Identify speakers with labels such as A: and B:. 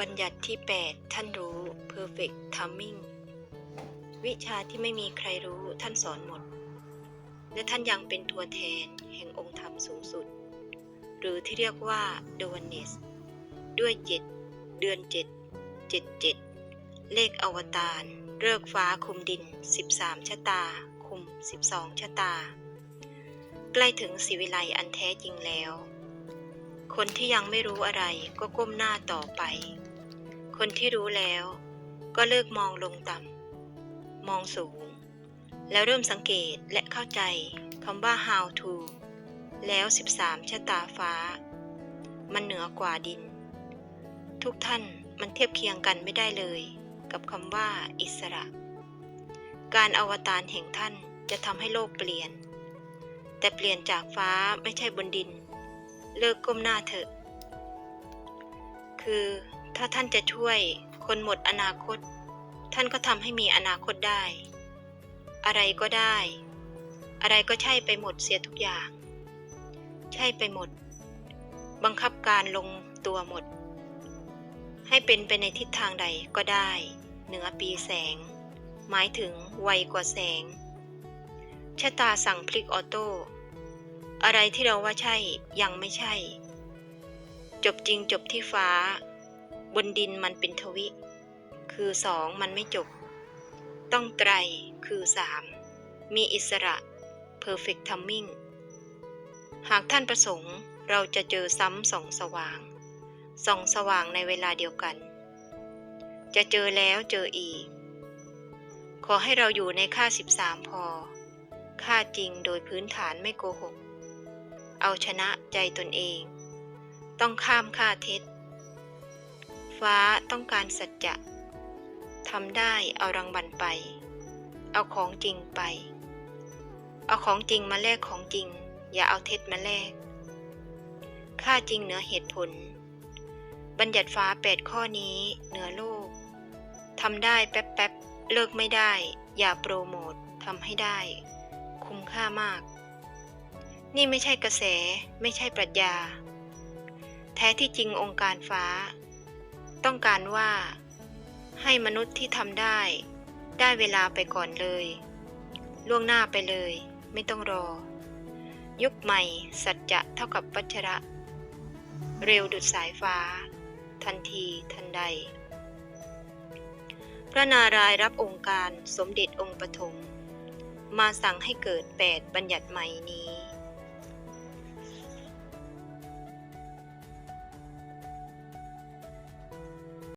A: บัญญัติที่ 8 ท่านรู้ perfect timing วิชาที่ไม่มีใครรู้ท่านสอนหมด และท่านยังเป็นตัวแทนแห่งองค์ธรรมสูงสุด หรือที่เรียกว่า d o n e s ด้วยเจ็ดเดือนเจ็ดเจ็ดเจ็ดเลขอวตารเลิกฟ้าคุมดิน 13 ชะตา คุม 12 ชะตา ใกล้ถึงสิวิไลอันแท้จริงแล้ว คนที่ยังไม่รู้อะไรก็ก้มหน้าต่อไป คนที่รู้แล้ว ก็เลิกมองลงต่ำ มองสูง แล้วเริ่มสังเกตและเข้าใจคำว่า how to แล้ว 13ชะตาฟ้า มันเหนือกว่าดิน ทุกท่านมันเทียบเคียงกันไม่ได้เลย กับคำว่าอิสระ การอวตารแห่งท่านจะทำให้โลกเปลี่ยน แต่เปลี่ยนจากฟ้าไม่ใช่บนดิน เลิกก้มหน้าเถอะ คือ ถ้าท่านจะช่วยคนหมดอนาคต ท่านก็ทำให้มีอนาคตได้ อะไรก็ได้ อะไรก็ใช่ไปหมดเสียทุกอย่าง ใช่ไปหมด บังคับการลงตัวหมด ให้เป็นไปในทิศทางใดก็ได้ เหนือปีแสง หมายถึงไวกว่าแสง ชะตาสั่งพลิกออโต้อะไรที่เราว่าใช่ยังไม่ใช่ จบจริงจบที่ฟ้า บนดินมันเป็นทวิ คือสองมันไม่จบ ต้องไตรคือสามมีอิสระ perfect timing หากท่านประสงค์เราจะเจอซ้ำสองสว่าง สองสว่างในเวลาเดียวกัน จะเจอแล้วเจออีก ขอให้เราอยู่ในค่า 13 พอ ค่าจริงโดยพื้นฐานไม่โกหก เอาชนะใจตนเอง ต้องข้ามค่าเท็จ ฟ้าต้องการสัจจะทำได้เอารางวัลไป เอาของจริงไป เอาของจริงมาแลกของจริง อย่าเอาเท็จมาแลก ค่าจริงเหนือเหตุผล บัญญัติฟ้าแปดข้อนี้เหนือโลกทำได้แป๊บๆ เลิกไม่ได้ อย่าโปรโมททำให้ได้ คุ้มค่ามาก นี่ไม่ใช่กระแสไม่ใช่ปรัชญา แท้ที่จริงองค์การฟ้า ต้องการว่า ให้มนุษย์ที่ทำได้ ได้เวลาไปก่อนเลย ล่วงหน้าไปเลย ไม่ต้องรอ ยุคใหม่ สัจจะเท่ากับวัชระ เร็วดุดสายฟ้า ทันทีทันใด พระนารายณ์รับองค์การสมเด็จองค์ปฐมมาสั่งให้เกิดแปดบัญญัติใหม่นี้